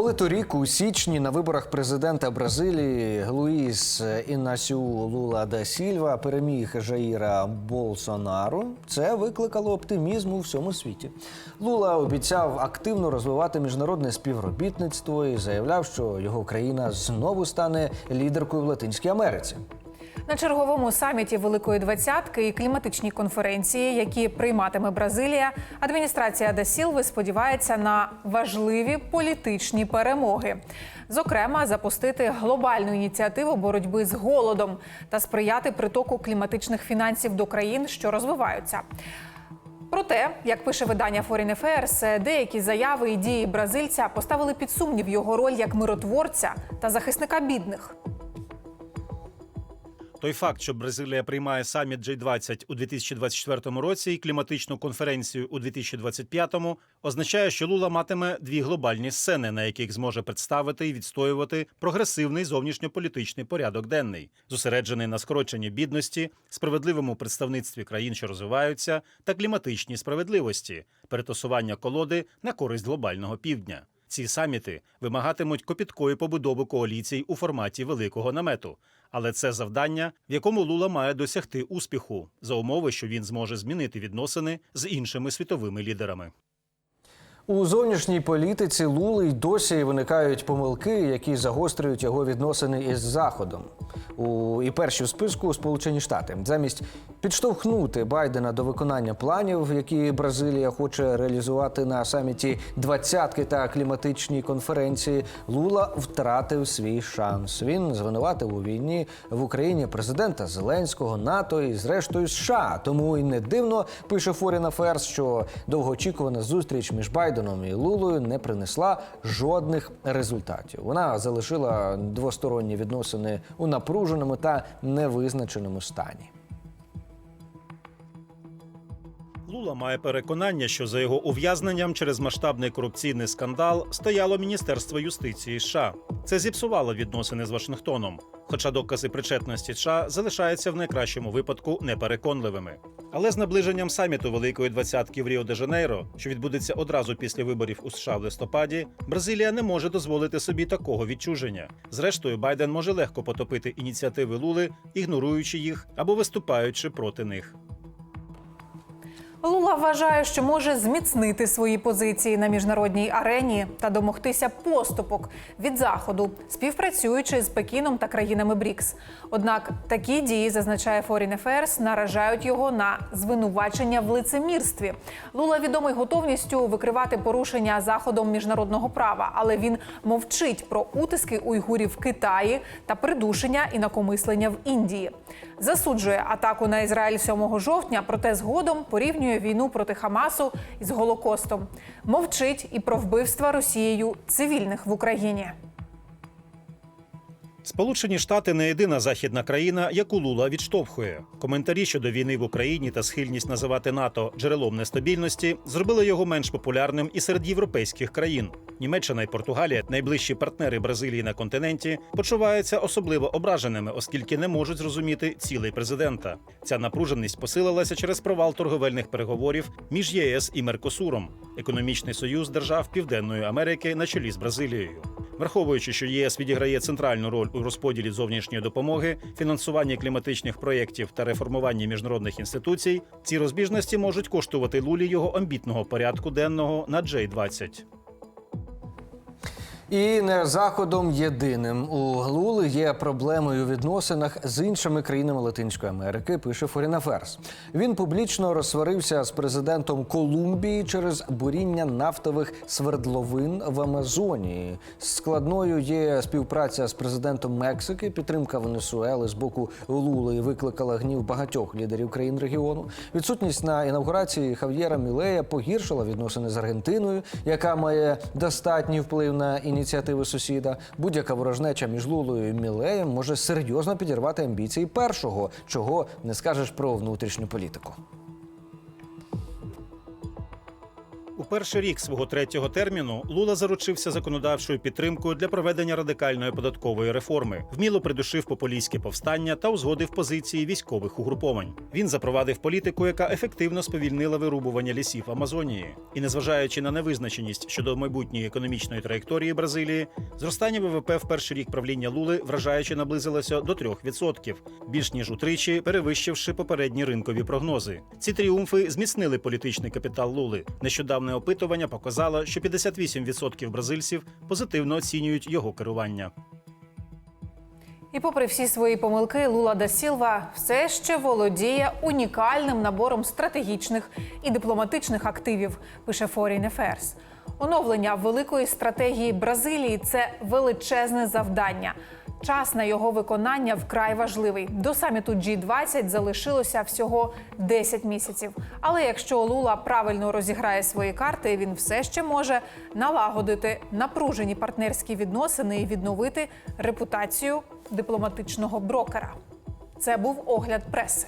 Коли торік у січні на виборах президента Бразилії Луїс Інасю Лула да Сільва переміг Жаїра Болсонару, це викликало оптимізм у всьому світі. Лула обіцяв активно розвивати міжнародне співробітництво і заявляв, що його країна знову стане лідеркою в Латинській Америці. На черговому саміті Великої двадцятки і кліматичній конференції, які прийматиме Бразилія, адміністрація Да Сілви сподівається на важливі політичні перемоги. Зокрема, запустити глобальну ініціативу боротьби з голодом та сприяти притоку кліматичних фінансів до країн, що розвиваються. Проте, як пише видання Foreign Affairs, деякі заяви і дії бразильця поставили під сумнів його роль як миротворця та захисника бідних. Той факт, що Бразилія приймає саміт G20 у 2024 році і кліматичну конференцію у 2025, означає, що Лула матиме дві глобальні сцени, на яких зможе представити і відстоювати прогресивний зовнішньополітичний порядок денний, зосереджений на скороченні бідності, справедливому представництві країн, що розвиваються, та кліматичній справедливості, перетасування колоди на користь глобального півдня. Ці саміти вимагатимуть копіткої побудови коаліцій у форматі великого намету. Але це завдання, в якому Лула має досягти успіху за умови, що він зможе змінити відносини з іншими світовими лідерами. У зовнішній політиці Лули й досі виникають помилки, які загострюють його відносини із Заходом. У і перші в списку Сполучені Штати замість підштовхнути Байдена до виконання планів, які Бразилія хоче реалізувати на саміті двадцятки та кліматичній конференції. Лула втратив свій шанс. Він звинуватив у війні в Україні президента Зеленського, НАТО і зрештою США. Тому і не дивно пише Foreign Affairs, що довгоочікувана зустріч між Байденом і Лулою не принесла жодних результатів. Вона залишила двосторонні відносини у напруженому та невизначеному стані. Лула має переконання, що за його ув'язненням через масштабний корупційний скандал стояло Міністерство юстиції США. Це зіпсувало відносини з Вашингтоном. Хоча докази причетності США залишаються в найкращому випадку непереконливими. Але з наближенням саміту Великої двадцятки в Ріо де Жанейро, що відбудеться одразу після виборів у США в листопаді, Бразилія не може дозволити собі такого відчуження. Зрештою, Байден може легко потопити ініціативи Лули, ігноруючи їх або виступаючи проти них. Лула вважає, що може зміцнити свої позиції на міжнародній арені та домогтися поступок від заходу, співпрацюючи з Пекіном та країнами БРІКС. Однак такі дії, зазначає Foreign Affairs, наражають його на звинувачення в лицемірстві. Лула відомий готовністю викривати порушення заходом міжнародного права, але він мовчить про утиски уйгурів в Китаї та придушення інакомислення в Індії. Засуджує атаку на Ізраїль 7 жовтня, проте згодом порівнює війну проти Хамасу із Голокостом. Мовчить і про вбивства Росією цивільних в Україні. Сполучені Штати не єдина західна країна, яку Лула відштовхує. Коментарі щодо війни в Україні та схильність називати НАТО джерелом нестабільності зробили його менш популярним і серед європейських країн. Німеччина і Португалія, найближчі партнери Бразилії на континенті, почуваються особливо ображеними, оскільки не можуть зрозуміти цілей президента. Ця напруженість посилилася через провал торговельних переговорів між ЄС і Меркосуром, економічний союз держав Південної Америки на чолі з Бразилією. Враховуючи, що ЄС відіграє центральну роль у розподілі зовнішньої допомоги, фінансуванні кліматичних проєктів та реформуванні міжнародних інституцій, ці розбіжності можуть коштувати лулі його амбітного порядку денного на J-20. І не заходом єдиним у Лули є проблеми у відносинах з іншими країнами Латинської Америки. Пише Foreign Affairs. Він публічно розсварився з президентом Колумбії через буріння нафтових свердловин в Амазонії. Складною є співпраця з президентом Мексики. Підтримка Венесуели з боку Лули викликала гнів багатьох лідерів країн регіону. Відсутність на інавгурації Хав'єра Мілея погіршила відносини з Аргентиною, яка має достатній вплив на ініціативи сусіда. Будь-яка ворожнеча між Лулою і Мілеєм може серйозно підірвати амбіції першого, чого не скажеш про внутрішню політику. У перший рік свого третього терміну Лула заручився законодавчою підтримкою для проведення радикальної податкової реформи, вміло придушив популістське повстання та узгодив позиції військових угруповань. Він запровадив політику, яка ефективно сповільнила вирубування лісів Амазонії. І незважаючи на невизначеність щодо майбутньої економічної траєкторії Бразилії, зростання ВВП в перший рік правління Лули вражаюче наблизилося до 3%, більш ніж утричі перевищивши попередні ринкові прогнози. Ці тріумфи зміцнили політичний капітал Лули. Нещодавне опитування показало, що 58% бразильців позитивно оцінюють його керування. І попри всі свої помилки, Лула да Сілва все ще володіє унікальним набором стратегічних і дипломатичних активів, пише Foreign Affairs. Оновлення великої стратегії Бразилії це величезне завдання. Час на його виконання вкрай важливий. До саміту G20 залишилося всього 10 місяців. Але якщо Лула правильно розіграє свої карти, він все ще може налагодити напружені партнерські відносини і відновити репутацію дипломатичного брокера. Це був огляд преси.